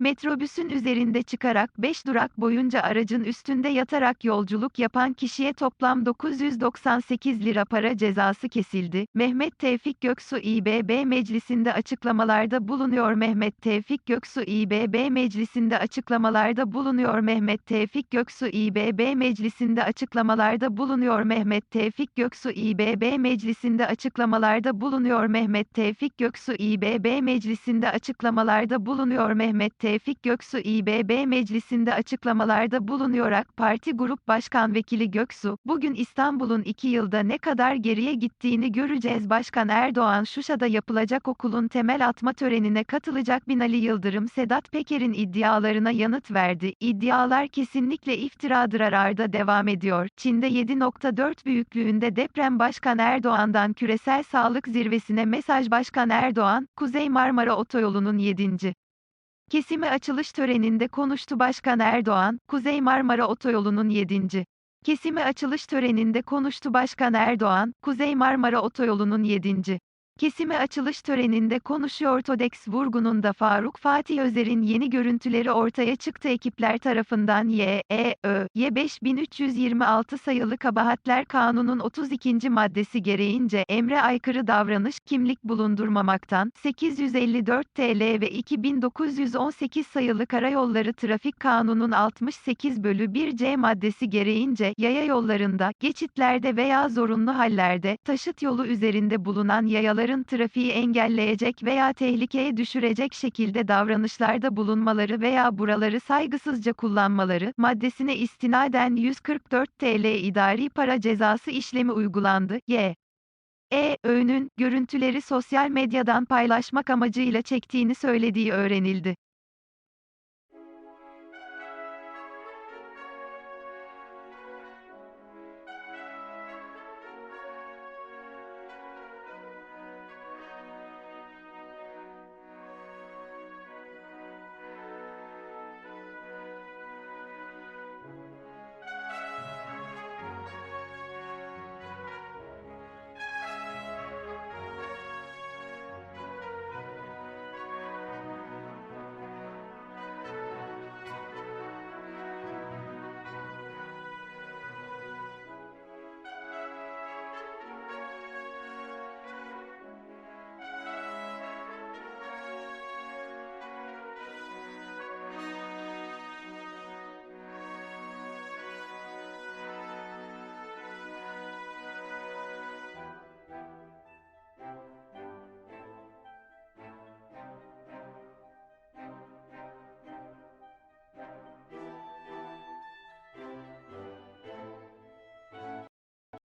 Metrobüsün üzerinde çıkarak 5 durak boyunca aracın üstünde yatarak yolculuk yapan kişiye toplam 998 lira para cezası kesildi. Mehmet Tevfik Göksu İBB Meclisi'nde açıklamalarda bulunuyor. Mehmet Tevfik Göksu İBB Meclisi'nde açıklamalarda bulunuyor. Mehmet Tevfik Göksu İBB Meclisi'nde açıklamalarda bulunuyor. Mehmet Tevfik Göksu İBB Meclisi'nde açıklamalarda bulunuyor. Mehmet Tevfik Göksu İBB Meclisi'nde açıklamalarda bulunuyor. Mehmet Tevfik Göksu İBB Meclisi'nde açıklamalarda bulunuyor AK Parti Grup Başkan Vekili Göksu, bugün İstanbul'un iki yılda ne kadar geriye gittiğini göreceğiz. Başkan Erdoğan Şuşa'da yapılacak okulun temel atma törenine katılacak Binali Yıldırım Sedat Peker'in iddialarına yanıt verdi. İddialar kesinlikle iftiradır ararda devam ediyor. Çin'de 7.4 büyüklüğünde deprem Başkan Erdoğan'dan küresel sağlık zirvesine mesaj Başkan Erdoğan, Kuzey Marmara Otoyolu'nun 7. Kesimi açılış töreninde konuştu Başkan Erdoğan, Kuzey Marmara Otoyolu'nun 7. Kesimi açılış töreninde konuştu Başkan Erdoğan, Kuzey Marmara Otoyolu'nun 7. Kesimi açılış töreninde konuşuyor Ortodex vurgunun da Faruk Fatih Özer'in yeni görüntüleri ortaya çıktı ekipler tarafından Y, E, Ö, Y 5326 sayılı Kabahatler Kanunu'nun 32. maddesi gereğince emre aykırı davranış, kimlik bulundurmamaktan, 854 TL ve 2918 sayılı Karayolları Trafik Kanunu'nun 68 bölü 1 C maddesi gereğince yaya yollarında, geçitlerde veya zorunlu hallerde, taşıt yolu üzerinde bulunan yayaların trafiği engelleyecek veya tehlikeye düşürecek şekilde davranışlarda bulunmaları veya buraları saygısızca kullanmaları, maddesine istinaden 144 TL idari para cezası işlemi uygulandı. Y. E. Öğünün, görüntüleri sosyal medyadan paylaşmak amacıyla çektiğini söylediği öğrenildi.